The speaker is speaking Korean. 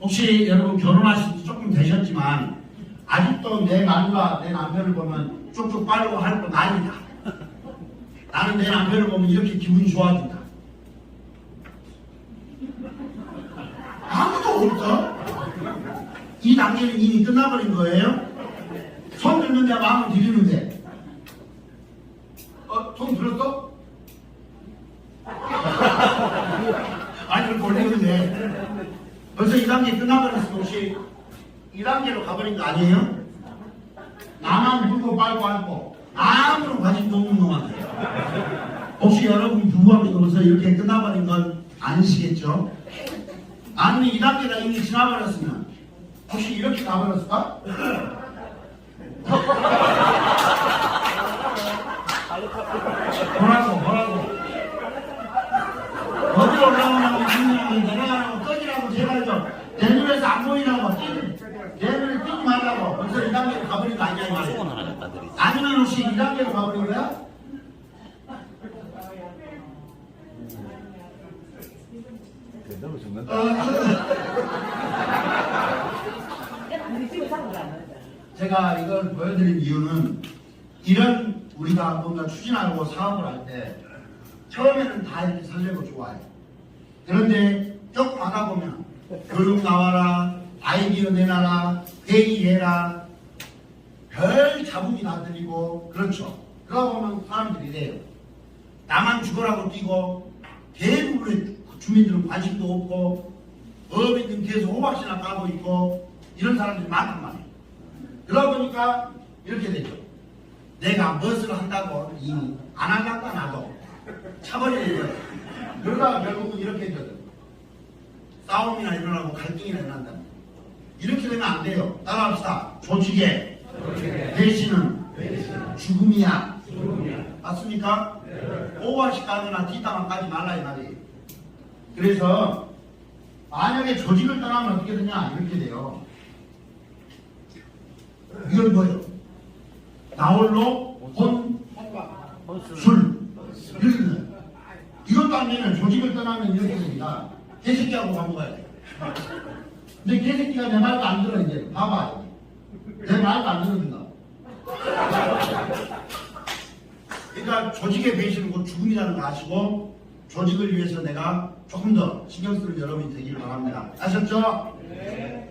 혹시 여러분 결혼하신 지 조금 되셨지만 아직도 내 마누라, 내 남편을 보면 쭉쭉 빨고 할건 아니다. 나는 내 남편을 보면 이렇게 기분이 좋아진다. 아무도 없어. 이 단계는 이미 끝나버린 거예요. 손 들는데 마음을 들이는데. 어, 손 들었어? 아니, 그걸 보내는데. 벌써 이 단계 끝나버렸으면 혹시 이 단계로 가버린 거 아니에요? 나만 물고 빨고 앉고 아무런 관심도 없는 놈한테. 혹시 여러분 부부관계가 벌써 이렇게 끝나버린 건 아니시겠죠? 아니면 이 단계가 이미 지나버렸으면 혹시 이렇게 가버렸을까? 뭐라고 뭐라고 어디로 올라오냐고 있냐고 내려가라고 제발 좀내 눈에서 안 보이라고 눈에 띄지 말라고 벌써 이 단계로 가버린 거 아니야 이 말이야 소원 하나 갖다 드리세요. 아니면 혹시 이 단계로 가버린 거야? 너무 죽는다. 제가 이걸 보여드린 이유는 이런 우리가 뭔가 추진하고 사업을 할 때 처음에는 다 이렇게 설레고 좋아요. 그런데 조금 하다 보면 교육 나와라, 아이디어 내놔라, 회의해라, 별 자국이 다 들리고 그렇죠. 그러다 보면 사람들이 이래요. 나만 죽어라고 뛰고 대부분의 주민들은 관심도 없고 어민들은 계속 호박씨나 까고 있고 이런 사람들이 많단 말이에요. 그러다 보니까 이렇게 되죠. 내가 무엇을 한다고 이미 안 한다고 나도 차버리는 거예요. 그러다가 결국은 이렇게 되거든. 싸움이나 일어나고 갈등이나 일어난다. 이렇게 되면 안 돼요. 따라합시다. 조직의 대신은 죽음이야. 맞습니까? 오버씩 가거나 뒷담화 까지 말라 이 말이에요. 그래서 만약에 조직을 떠나면 어떻게 되냐 이렇게 돼요. 이건 뭐예요? 나홀로 혼, 술. 돼요. 이것도 안 되면 조직을 떠나면 이렇게 됩니다. 개새끼하고 밥 먹어야 돼. 근데 개새끼가 내 말도 안 들어, 이제. 봐봐. 내 말도 안 들어준다. 그러니까 조직의 배신은 곧 죽음이라는 거 아시고 조직을 위해서 내가 조금 더 신경 쓸 여러분이 되길 바랍니다. 아셨죠? 네.